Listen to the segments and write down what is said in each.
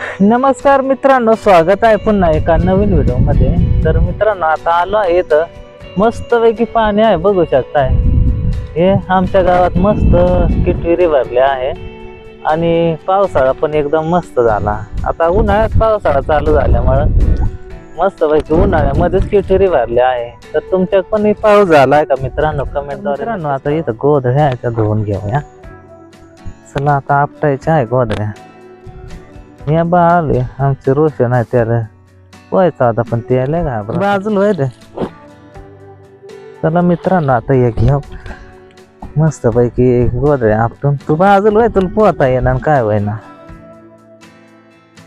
नमस्कार मित्रांनो स्वागत आहे पुन्हा एका नवीन व्हिडिओमध्ये तर मित्रांनो आता आलो आहे इथं. मस्तपैकी पाणी आहे बघू शकताय. हे आमच्या गावात मस्त किटविरी भरल्या आहे. आणि पावसाळा पण एकदम मस्त झाला. आता उन्हाळ्यात पावसाळा चालू झाल्यामुळं मस्तपैकी उन्हाळ्यामध्येच किटविरी भरल्या आहे. तर तुमच्या पण पाऊस झाला आहे का मित्रांनो? कमेंट मित्रांनो आता इथं गोधड्या आहे धुवून घेऊया. चला आता आपटायच्या आहे गोधड्या. या बाळले आमचे रोशन आहे त्याला. व्हायचं आता पण ते आले का बाजूला होय रे चला मित्रांनो आता एक घ्या मस्त पैकी गोदरे आपटून. तू बाजूला होय तुला पोहता येणार काय होय ना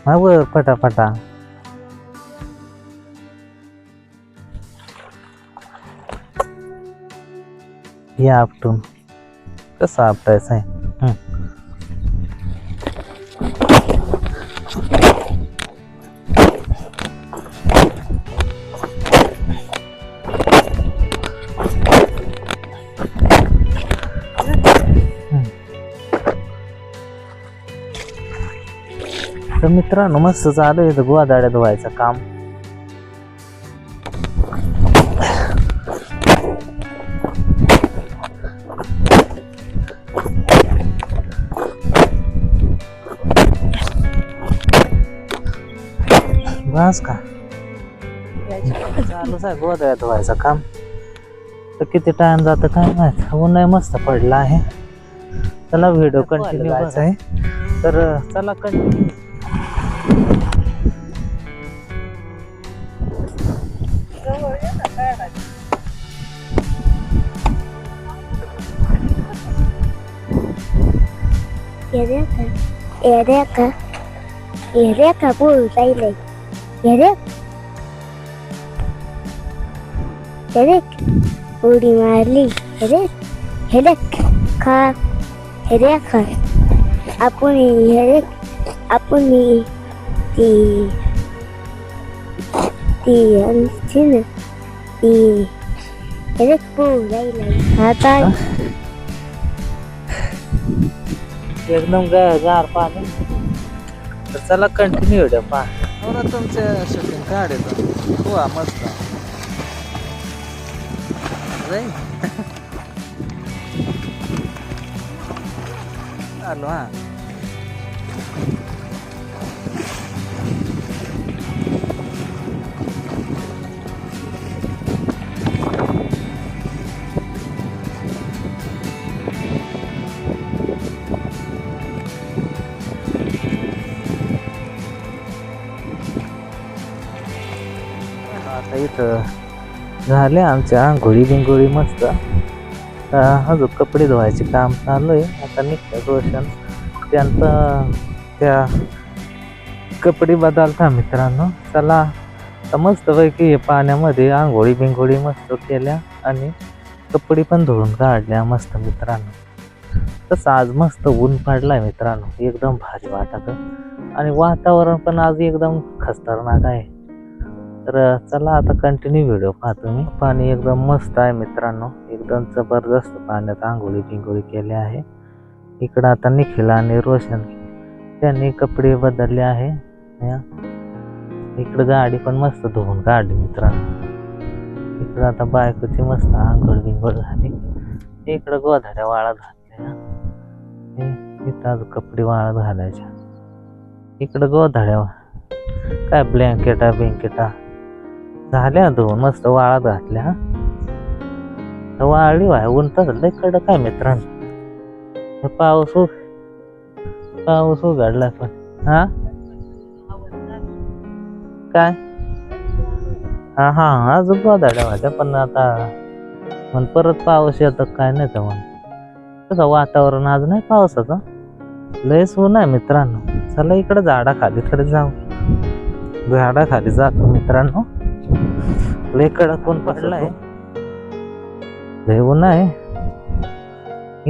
हा वर फटाफटा. या आपटून. कसं आपटायचं आहे? तर मित्रांनो मस्त चालू आहे इथं गोदाड्या धुवायचं काम. बस का? चालूच आहे गोदाड्या धुवायचं काम. तर किती टाइम जातं काय माहीत? आहे मस्त पडला आहे. चला व्हिडिओ कंटिन्यू आहे. तर चला कंटिन्यू يداك يداك يداك بول إلي يداك يداك قولي مالي يداك هداك كار هداك أبوني هداك أبوني دي دي أنتنا دي هداك بول إلي هذا एकदम गार पाणी. तर चला कंटिन्यू व्हिडिओ पहा. हो तुमचं तुमच्या शूटिंग येतो. हो मस्त. जाई. आलो हा. झाले आमच्या आंघोळी बिंगोळी मस्त. अजून कपडे धुवायचे काम चालू आहे. आता निघतं रोशन. त्यांचं त्या कपडे बदलता मित्रांनो. चला आता मस्तपैकी हे पाण्यामध्ये आंघोळी बिंगोळी मस्त केल्या आणि कपडे पण धुवून काढल्या मस्त मित्रांनो. तसं आज मस्त ऊन पडलाय मित्रांनो. एकदम भारी वाटत. आणि वातावरण पण आज एकदम खतरनाक आहे. तर चला आता कंटिन्यू व्हिडिओ पाहतो मी. पाणी एकदम मस्त आहे मित्रांनो. एकदम जबरदस्त पाण्यात आंघोळी पिंगोळी केल्या आहे. इकडं आता निखिल आणि रोशन त्यांनी कपडे बदलले आहे. इकडं गाडी पण मस्त धुवून काढली मित्रांनो. इकडं आता बायकोची मस्त आंघोळ बिंगोळ झाली. इकडं गोधड्या वाळत घातल्या. इथं अजून कपडे वाळत घालायच्या. इकडं गोधड्या काय ब्लँकेटा बिंकेटा झाल्या दोन मस्त वाळात घातल्या वाळली वाय ऊन तर लय कडक आहे मित्रांनो. पाऊस उ- पाऊस उघडला पण हा? काय? हा हा अजून गोदाड्या होत्या पण आता पण परत पाऊस येतो काय नाही तर मग. कसं वातावरण आज नाही पावसाचं? लयच ऊन आहे मित्रांनो. चला इकडे झाडाखाली कडे जाऊ. झाडाखाली जातो मित्रांनो. लय कडक ऊन पडलाय? लय ऊन आहे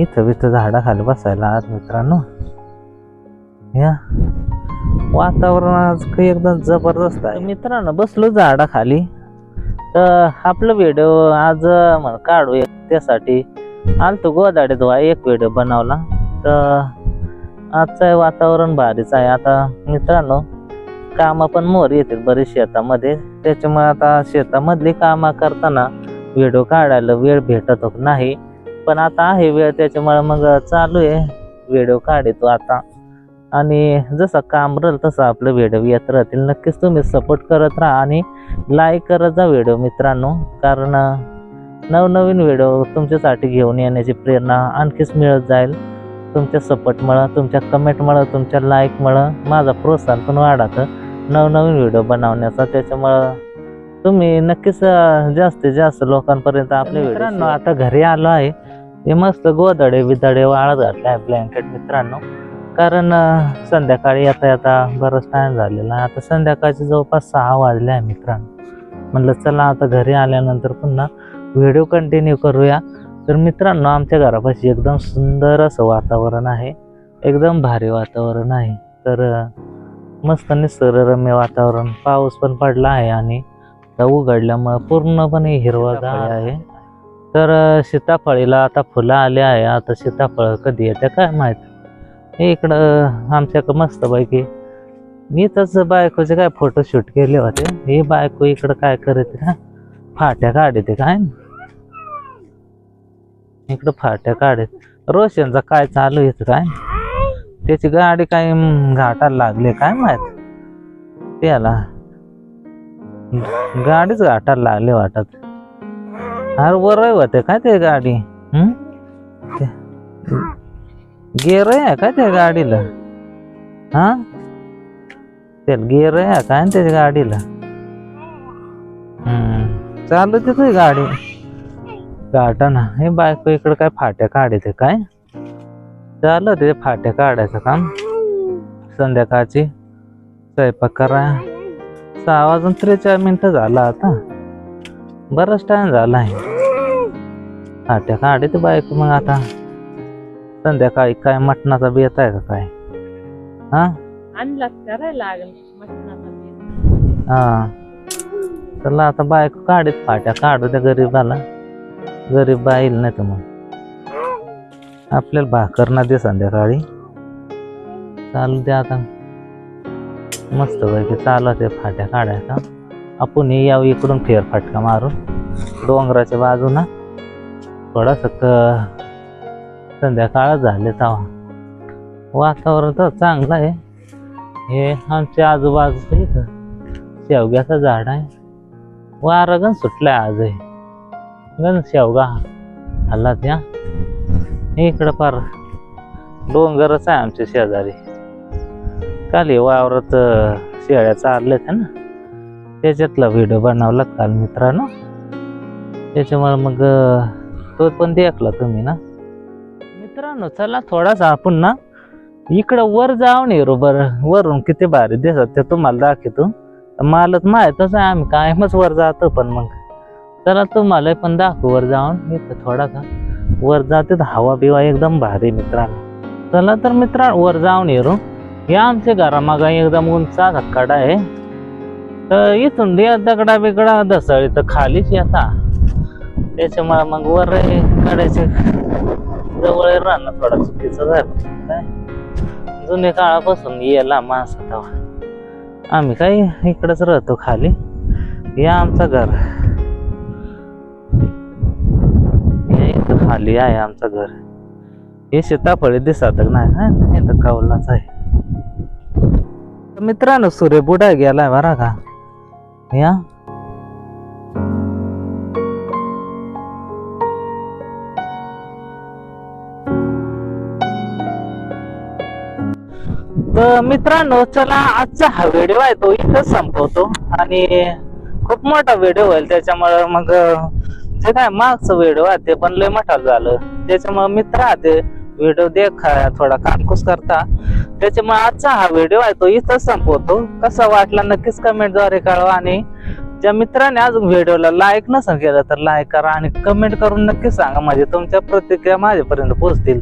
इथं बिथं झाडाखाली बसायला आज मित्रांनो. या. वातावरण आज काही एकदम जबरदस्त आहे. मित्रांनो बसलो झाडाखाली तर आपलं व्हिडिओ आज म्हण काढू एक त्यासाठी आलतो गोदाडे धुवा एक व्हिडिओ बनवला. तर आजचं वातावरण भारीच आहे. आता मित्रांनो कामं पण मोर येतील बरेच शेतामध्ये. त्याच्यामुळे आता शेतामधली कामं करताना व्हिडिओ काढायला वेळ भेटत नाही. पण आता आहे वेळ त्याच्यामुळे मग चालू आहे व्हिडिओ काढतो आता. आणि जसं काम राहील तसं आपलं व्हिडिओ येत राहतील. नक्कीच तुम्ही सपोर्ट करत राहा आणि लाईक करत जा व्हिडिओ मित्रांनो. कारण नवनवीन व्हिडिओ तुमच्यासाठी घेऊन येण्याची प्रेरणा आणखीच मिळत जाईल. तुमच्या सपोर्टमुळं तुमच्या कमेंटमुळं तुमच्या लाईकमुळं माझा प्रोत्साहन पण वाढतं. नवनवीन व्हिडिओ बनवण्याचा. त्याच्यामुळं तुम्ही नक्कीच जास्तीत जास्त लोकांपर्यंत आपले मित्रांनो आता घरी आलो आहे. हे मस्त गोदडे बिदडे वाळत घातले आहे ब्लँकेट मित्रांनो. कारण संध्याकाळी आता आता बराच टाइम झालेला आहे. आता संध्याकाळचे जवळपास सहा वाजले आहे मित्रांनो. म्हणलं चला आता घरी आल्यानंतर पुन्हा व्हिडिओ कंटिन्यू करूया. तर मित्रांनो आमच्या घरापाशी एकदम सुंदर असं वातावरण आहे. एकदम भारी वातावरण आहे. तर मस्त निसर्गरम्य वातावरण. पाऊस पण पडला आहे आणि उघडल्यामुळं पूर्णपणे हिरवागार आहे. तर सीताफळीला आता फुलं आले आहे. आता सीताफळ कधी येते काय माहीत? हे इकडं आमच्याकडं मस्तपैकी मी तस बायकोचे काय फोटोशूट केले होते. ही बायको इकडं काय करते का फाट्या काढते काय? इकडं फाट्या काढत. रोशनचा काय चालू येत काय? त्याची गाडी काय घाटाला लागली काय माहीत? त्याला गाडीच घाटाला लागली वाटत. अरे वर होते काय ते गाडी? हम्म गेअर आहे काय त्या गाडीला? हा? त्याला गेर आहे काय ना त्याच्या गाडीला? हम्म चालू तिथे गाडी. गाठाना. हे बायको इकडं काय फाट्या काढते काय? चालू ते फाट्या काढायचं काम. संध्याकाळची स्वयंपाक करा. सहा वाजून त्रेचाळीस मिनिटं झाला आता. बराच टाइम झाला आहे. फाट्या काढते बायको मग आता. संध्याकाळी काय मटणाचा बेत आहे का काय? हा. हा. चला आता बायको काढीत फाट्या. काढू त्या गरीबाला. गरीब बाईल नाही तर मग. आपल्याला भाकर ना दे संध्याकाळी. चालू दे आता. मस्त पैकी चालू ते फाट्या काढायचा. आपण याव इकडून फेरफाटका मारून डोंगराच्या बाजूला थोडासा संध्याकाळ झाले तवा वातावरण तर चांगलं आहे. हे आमच्या आजूबाजूचं इथं शेवग्याचं झाड आहे. वारं गण सुटलं आज हे गण शेवगा. हल्ला त्या. इकडं फार डोंगरच आहे आमच्या शेजारी. काल वावरात शेळ्या शेळ्या चालल्यात ना? त्याच्यातला व्हिडिओ बनवला काल मित्रांनो. त्याच्यामुळे मग तो पण देखला तुम्ही ना? मित्रांनो चला थोडासा आपण ना इकडं वर जाऊन येऊ बरं. वरून किती भारी दिसत ते तुम्हाला दाखवतो. मालच माहीतच आहे आम्ही कायमच वर जातो पण मग. चला तुम्हाला पण दाखवू वर जाऊन. इथं थोडासा. वर जाते तर हवा बिवा एकदम भारी मित्रांनो. चला तर मित्रांनो वर जाऊन येऊ या आमच्या घरामागा एकदम उंचा धक्काडा आहे. तर इथून दे दगडा बिगडा दसळी तर खालीच येता त्याच्यामुळे मग वर हे जवळ राहणं थोडा चुकीचं झालं. काय जुन्या काळापासून येला माणसा आम्ही काय इकडंच राहतो खाली. या आमचं घर. खाली आहे आमचं घर. हे सीताफळे दिसत नाही इथं कौलाच आहे. मित्रांनो सूर्य बुडा गेलाय बरा का? या. तर मित्रांनो चला आजचा हा व्हिडिओ आहे तो इथंच संपवतो. आणि खूप मोठा व्हिडिओ होईल त्याच्यामुळे मग ते काय मागचं व्हिडिओ आहे ते पण लय मोठा झालं. त्याच्यामुळे मित्र ते व्हिडिओ देखा थोडा कानकुस करता. त्याच्यामुळे आजचा हा व्हिडिओ आहे तो इथंच संपवतो. कसा वाटला नक्कीच कमेंटद्वारे कळवा आणि ज्या मित्राने अजून व्हिडिओला लाईक नसेल केलं तर लाईक करा आणि कमेंट करून नक्की सांगा म्हणजे तुमच्या प्रतिक्रिया माझ्यापर्यंत पोहोचतील.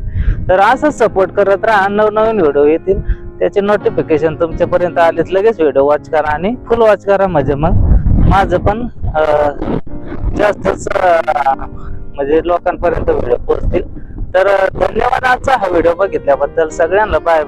तर असंच सपोर्ट करत राहा नवनवीन व्हिडिओ येतील. त्याचे नोटिफिकेशन तुमच्यापर्यंत आलेच. लगेच व्हिडिओ वॉच करा आणि फुल वॉच करा म्हणजे मग. माझं पण जास्तच म्हणजे लोकांपर्यंत व्हिडिओ पोहोचतील. तर धन्यवाद आजचा हा व्हिडिओ बघितल्याबद्दल. सगळ्यांना बाय बाय